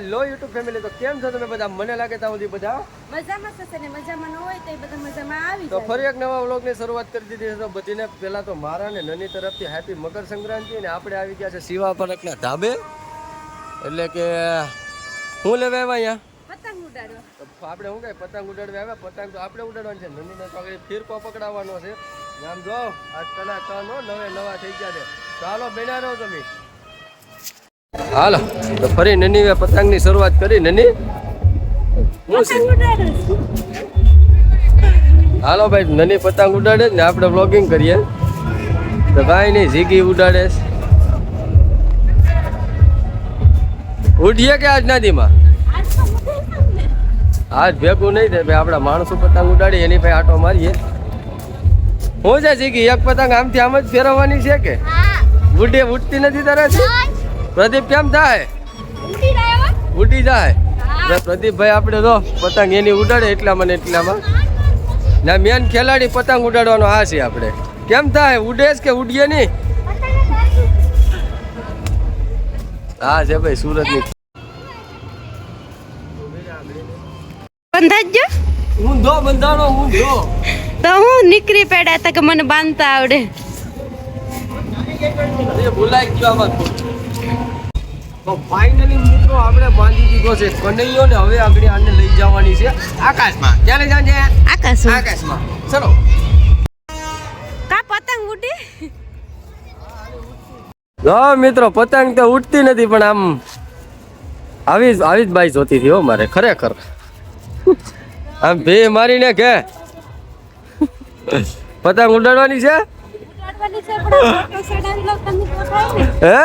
હાલો YouTube family તો કેમ છો તમે બધા? મને લાગે ત્યાં સુધી બધા મજામાં થશે ને મજામાં ન હોય તો એ બધા મજામાં આવી તો ફરી એક નવા વ્લોગની શરૂઆત કરી દીધી છે. તો બધીને પહેલાં તો મારા ને નની તરફથી હેપી મકર સંક્રાંતિ અને આપણે આવી ગયા છે શિવા પાર્કના ધાબે. એટલે કે હું લેવા આવ્યા અહીંયા? પતંગ ઉડાડવા. આપણે શું કઈ પતંગ ઉડાડવા આવ્યા? પતંગ તો આપણે ઉડાડવાની છે. નનીને તો ફીરકો પકડાવવાનો છે. આમ જો આ તના તનો નવે નવા થઈ ગયા છે. ચાલો બેના રહો તમે. હાલો તો ફરી નની પતંગની શરૂઆત કરી. નની? હાલો ભાઈ નની પતંગ ઉડાડે ને આપણે વ્લોગિંગ કરીએ. તો કાંઈ નહીં ઝીગી ઉડાડે ઉડીએ કે આજ નદીમાં આજ ભેગું નહીં થાય ભાઈ આપણા માણસો પતંગ ઉડાડીએ એની ભાઈ આટો મારીએ. હું છે ઝીગી? એક પતંગ આમથી આમ જ ફેરવવાની છે કે? ઉડે ઉડતી નથી તારાથી પ્રદીપ કેમ થાય? ઉડી જાય તો પ્રદીપભાઈ આપણે તો પતંગ એની ઉડાડે એટલામાં ને એટલામાં. ના મેન ખેલાડી પતંગ ઉડાડવાનો આ છે આપણે. કેમ થાય? ઉડેસ કે ઉડીએ નહીં? હા છે ભાઈ સુરતની. બંધાઈ હું દો બંધાણો ઊંધો તો હું નીકળી પડ્યા તા કે મને બાંધતા આવડે. ભૂલાઈ ગયો આમાં તો ફાઇનલી મિત્રો આપણે બાંધી દીધો છે કનૈયો ને હવે આપણે આને લઈ જવાની છે આકાશમાં. ક્યાં લઈ જવાની છે? આકાશ આકાશમાં. ચલો. કા પતંગ ઉડી? જો મિત્રો પતંગ તો ઉડતી નથી પણ આમ આવી જ આવી જ બાઈ જોતી હતી હો મારે ખરેખર. આમ ભે મારીને કે. પતંગ ઉડાડવાની છે? હે?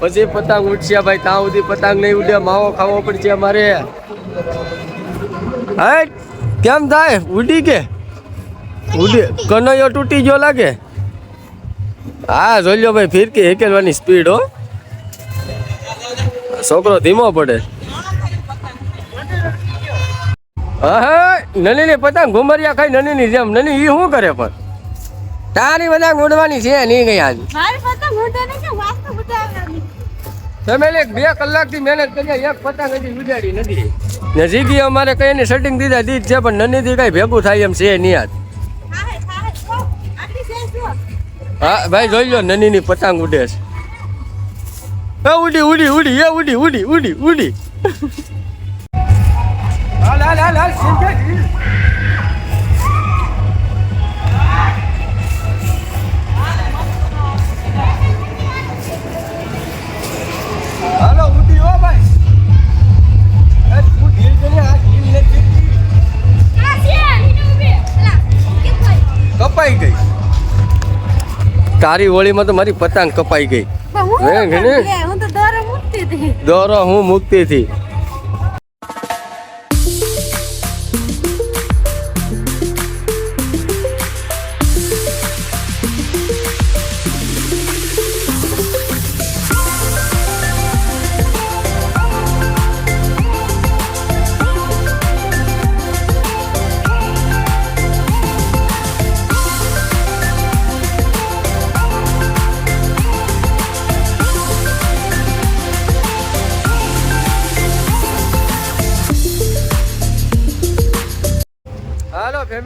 પછી પતંગ ઉડશે ભાઈ, ત્યાં સુધી પતંગ નહીં ઉડે, માવો ખાવો પડશે મારે હે કેમ થાય? ઉડી કે? ઉડી, કનૈયો તૂટી ગયો લાગે? હા, જોઈ લો ભાઈ, ફિરકી હેકેલવાની સ્પીડ હો. છોકરો ધીમો પડે. હા નની પતંગ ઘુમરિયા ખાઈ નની ની જેમ. નની ઈ શું કરે પણ? તારી બધા ઉડવાની છે નહીં ગઈ આજ. મારી પતંગ ઉડે ને કે વાસ્તુ ઉડાડવાની ફેમિલી બે કલાકથી મહેનત કરી એક પતંગ હજી ઉજાડી નથી. નજીકી અમારે કઈ ની સેટિંગ દીધા દીધ છે પણ નનીથી કઈ ભેગું થાય એમ છે નહીં આજ. હા ભાઈ જોઈ લો નની ની પતંગ ઉડે છે. એ ઉડી ઉડી ઉડી એ ઉડી ઉડી ઉડી ઉડી. હાલ હાલ હાલ હાલો તારી હોળીમાં તો મારી પતંગ કપાઈ ગઈ. દોરો હું મુકતી હતી.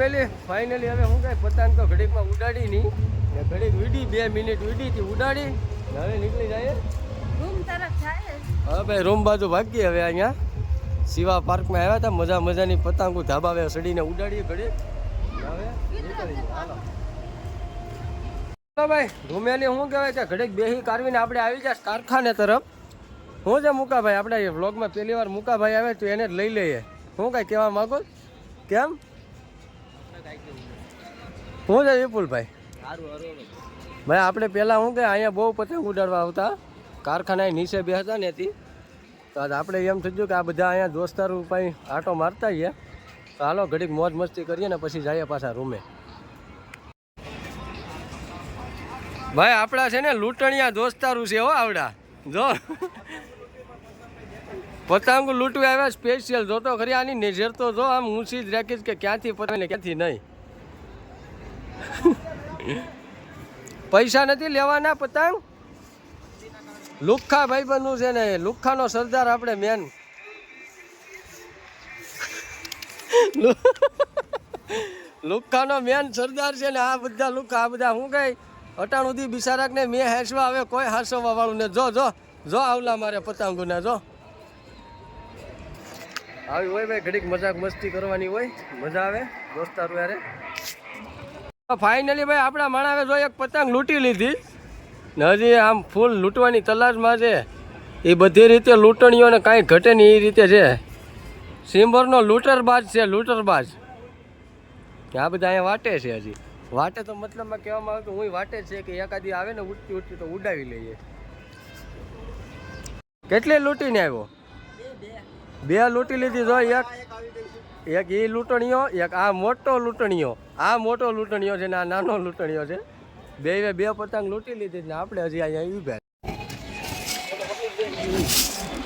ફેમિલી ફાઇનલી હવે હું કઈ પતંગ તો ઘડીકમાં ઉડાડી નહીં. ને ઘડીક ઉડી બે મિનિટ ઉડી હતી ઉડાડી ને હવે નીકળી જાય રૂમ તરફ જાય હવે ભાઈ રૂમ બાજુ ભાગીએ હવે અહીંયા. શિવા પાર્કમાં આવ્યા હતા મજા મજાની પતંગો ધાબાવે સડીને ઉડાડીએ ઘડી ને હવે નીકળી હાલો. ભાઈ રૂમેલી શું કહેવાય છે? ઘડીક બેહી કાઢવીને આપણે આવી જાય કારખાને તરફ. હું છે મુકાભાઈ આપણે વ્લોગમાં પહેલી વાર મુકાભાઈ આવે તો એને જ લઈ લઈએ. હું કાંઈ કહેવા માગો કેમ? હું છે વિપુલભાઈ? ભાઈ આપણે પહેલાં હું કે અહીંયા બહુ પતંગ ઉડાડવા આવતા. કારખાના નીચે બેસતા ને હતી તો આપણે એમ થઈ ગયું કે આ બધા અહીંયા દોસ્તાર ભાઈ આટો મારતા છીએ તો હાલો ઘડીક મોજ મસ્તી કરીએ ને પછી જઈએ પાછા રૂમે. ભાઈ આપણા છે ને લૂંટણિયા દોસ્તારું છે હો આવડા. જો. પતંગ લૂંટવા આવ્યા સ્પેશિયલ જોતો ખરી આની નજર તો જો આમ ઊંચી જ રાખીશ કે ક્યાંથી પતંગ ને ક્યાંથી નહીં. પૈસા નથી લેવાના પતંગ? લુખ્ખા ભાઈબંધનું છે ને, લુખ્ખાનો સરદાર આપણે મેન લુખ્ખાનો મેન સરદાર છે ને, આ બધા લુખ્ખા, આ બધા હું કઈ? અટાણ સુધી બિચારાકને મેં હેસવા આવે, કોઈ હાસવા વાળું ને. જો જો જો આવલા મારે પતંગોને, જો. આવી હોય ભાઈ, ઘડીક મજાક મસ્તી કરવાની હોય, મજા આવે, દોસ્તારો યારે ફાઇનલી ભાઈ આપણા માણાવે જો એક પતંગ લૂંટી લીધી ને હજી આમ ફૂલ લૂંટવાની તલાશમાં છે. એ બધી રીતે લૂંટણીઓને કાંઈ ઘટે નહીં, એ રીતે છે. સિમ્બરનો લૂંટરબાજ છે, લૂંટરબાજ. આ બધા અહીંયા વાટે છે હજી. વાટે તો મતલબમાં કહેવામાં આવે કે હું વાટે છે કે એકાદી આવે ને ઉઠતી ઉઠતી તો ઉડાવી લઈએ. કેટલી લૂંટીને આવ્યો? બે લૂંટી લીધી, જો એક એક એ લૂંટણીઓ એક આ મોટો લૂંટણીઓ. આ મોટો લૂંટણીઓ છે ને આ નાનો લૂંટણીઓ છે. બે બે પતંગ લૂંટી લીધી ને આપણે હજી અહીંયા ઊભા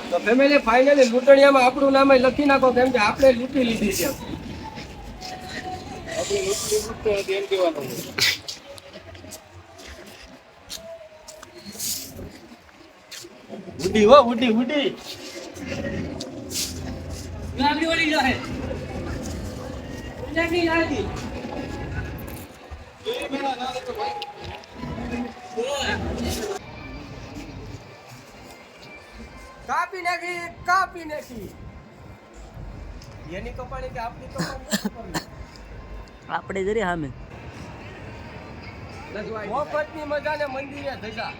તો ફેમિલી ફાઇનલી લૂંટણીયામાં આપણું નામ લખી નાખો કેમ કે આપણે લૂંટી લીધી છે. આપણે લૂંટી લૂંટતો નથી એમ કહેવાનું ઉડી હો ઉડી ઉડી. કાપી નાખી કાપી નાખી. એની કપાણી કે આપણી કપાણી આપણે જરી સામે મોફતની મજા ને મંદિરે ધજા.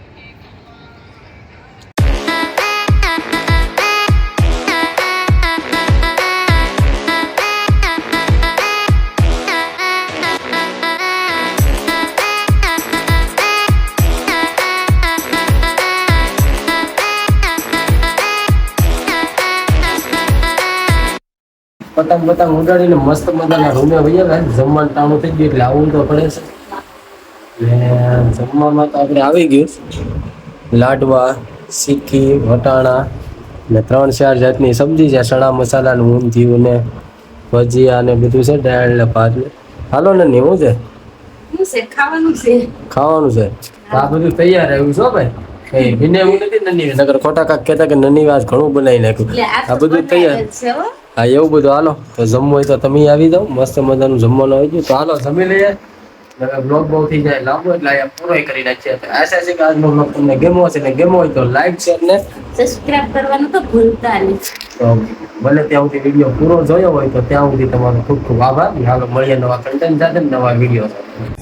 પતંગ પતંગ ઉડાડીને મસ્ત મજાના રૂમે વહી ગયા જમવાનું ટાણું થઈ ગયું એટલે આવું તો પડે છે. ને જમવામાં તો આપણે આવી ગયું. લાડવા સિક્કી વટાણા ને ત્રણ ચાર જાતની સબ્જી છે ચણા મસાલાનું ઊંધિયું ને ભજીયા ને બધું છે દાળ ને ભાત ને. હાલો ને છે? શું છે ખાવાનું છે. ખાવાનું છે. આ બધું તૈયાર આવ્યું છો ભાઈ. એ એવું નથી નની નગર ખોટા કાક કહેતા કે નની વાત ઘણું બનાવી નાખ્યું. આ બધું તૈયાર. હો એવું બધું. હાલો તો જમવું હોય તો તમે આવી જાઓ. મસ્ત મજાનું જમવાનું આવી ગયું. તો હાલો જમી લઈએ. બ્લોગ બહુ થઈ જાય લાંબો એટલે અહીંયા પૂરો કરી નાખીએ. તો આશા છે કે આજનો બ્લોગ તમને ગેમો હશે ને ગેમો હોય તો લાઈક શેર ને સબસ્ક્રાઇબ કરવાનું તો ભૂલતા નહીં. તો ભલે ત્યાં સુધી વીડિયો પૂરો જોયો હોય તો ત્યાં સુધી તમારો ખૂબ ખૂબ આભાર. હાલો મળીએ નવા કન્ટેન્ટ સાથે નવા વીડિયો સાથે.